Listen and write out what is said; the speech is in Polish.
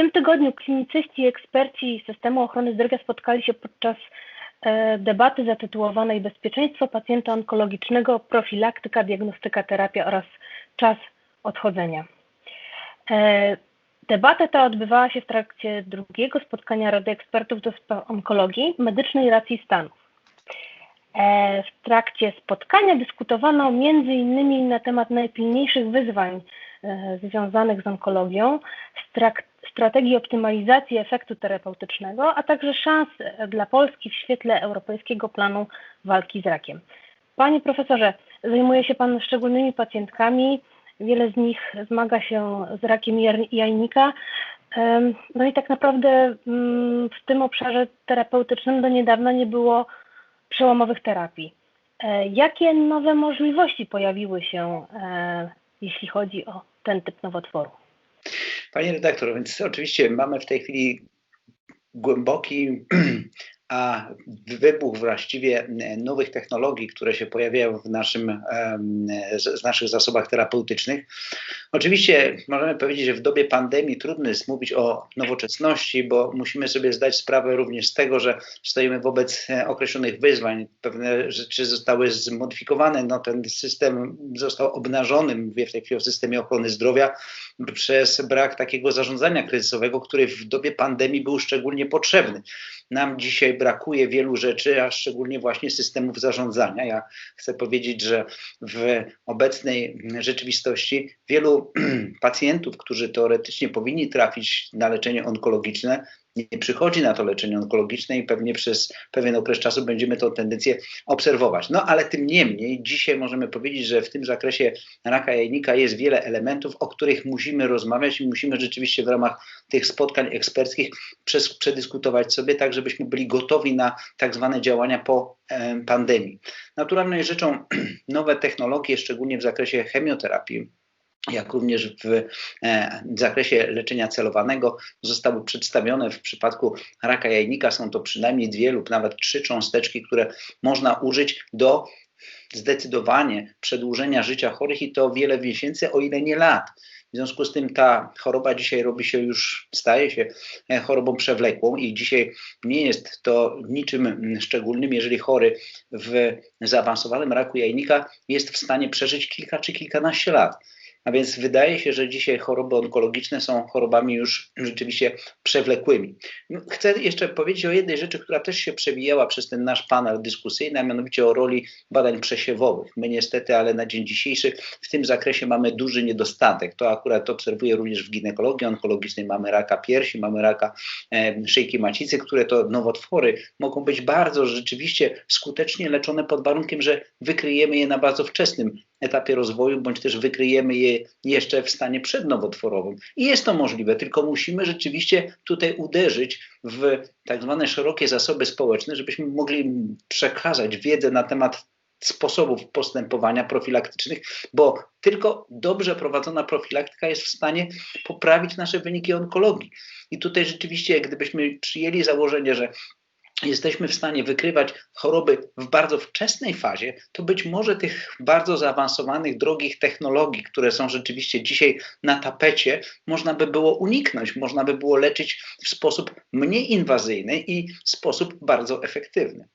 tym tygodniu klinicyści i eksperci systemu ochrony zdrowia spotkali się podczas e, debaty zatytułowanej Bezpieczeństwo pacjenta onkologicznego, profilaktyka, diagnostyka, terapia oraz czas odchodzenia. E, debata ta odbywała się w trakcie drugiego spotkania Rady Ekspertów do spraw onkologii medycznej racji stanów. E, w trakcie spotkania dyskutowano m.in. na temat najpilniejszych wyzwań związanych z onkologią, strategii optymalizacji efektu terapeutycznego, a także szans dla Polski w świetle Europejskiego Planu Walki z Rakiem. Panie profesorze, zajmuje się Pan szczególnymi pacjentkami, wiele z nich zmaga się z rakiem jajnika. No i tak naprawdę mm, w tym obszarze terapeutycznym do niedawna nie było przełomowych terapii. E, jakie nowe możliwości pojawiły się, e, jeśli chodzi o ten typ nowotworu? Panie redaktor, więc oczywiście mamy w tej chwili głęboki a wybuch właściwie nowych technologii, które się pojawiają w naszym, z naszych zasobach terapeutycznych. Oczywiście możemy powiedzieć, że w dobie pandemii trudno jest mówić o nowoczesności, bo musimy sobie zdać sprawę również z tego, że stoimy wobec określonych wyzwań. Pewne rzeczy zostały zmodyfikowane, no ten system został obnażony, mówię w tej chwili o systemie ochrony zdrowia, przez brak takiego zarządzania kryzysowego, który w dobie pandemii był szczególnie potrzebny. Nam dzisiaj brakuje wielu rzeczy, a szczególnie właśnie systemów zarządzania. Ja chcę powiedzieć, że w obecnej rzeczywistości wielu pacjentów, którzy teoretycznie powinni trafić na leczenie onkologiczne, nie przychodzi na to leczenie onkologiczne i pewnie przez pewien okres czasu będziemy tę tendencję obserwować. No ale tym niemniej dzisiaj możemy powiedzieć, że w tym zakresie raka jajnika jest wiele elementów, o których musimy rozmawiać i musimy rzeczywiście w ramach tych spotkań eksperckich przedyskutować sobie, tak żebyśmy byli gotowi na tak zwane działania po e, pandemii. Naturalną rzeczą nowe technologie, szczególnie w zakresie chemioterapii, jak również w e, zakresie leczenia celowanego zostały przedstawione w przypadku raka jajnika. Są to przynajmniej dwie lub nawet trzy cząsteczki, które można użyć do zdecydowanie przedłużenia życia chorych i to wiele miesięcy, o ile nie lat. W związku z tym ta choroba dzisiaj robi się już, staje się e, chorobą przewlekłą i dzisiaj nie jest to niczym szczególnym, jeżeli chory w zaawansowanym raku jajnika jest w stanie przeżyć kilka czy kilkanaście lat. A więc wydaje się, że dzisiaj choroby onkologiczne są chorobami już rzeczywiście przewlekłymi. Chcę jeszcze powiedzieć o jednej rzeczy, która też się przewijała przez ten nasz panel dyskusyjny, a mianowicie o roli badań przesiewowych. My niestety, ale na dzień dzisiejszy w tym zakresie mamy duży niedostatek. To akurat obserwuję również w ginekologii onkologicznej. Mamy raka piersi, mamy raka e, szyjki macicy, które to nowotwory mogą być bardzo rzeczywiście skutecznie leczone pod warunkiem, że wykryjemy je na bardzo wczesnym etapie rozwoju, bądź też wykryjemy je jeszcze w stanie przednowotworowym. I jest to możliwe, tylko musimy rzeczywiście tutaj uderzyć w tak zwane szerokie zasoby społeczne, żebyśmy mogli przekazać wiedzę na temat sposobów postępowania profilaktycznych, bo tylko dobrze prowadzona profilaktyka jest w stanie poprawić nasze wyniki onkologii. I tutaj rzeczywiście, gdybyśmy przyjęli założenie, że jesteśmy w stanie wykrywać choroby w bardzo wczesnej fazie, to być może tych bardzo zaawansowanych, drogich technologii, które są rzeczywiście dzisiaj na tapecie, można by było uniknąć, można by było leczyć w sposób mniej inwazyjny i sposób bardzo efektywny.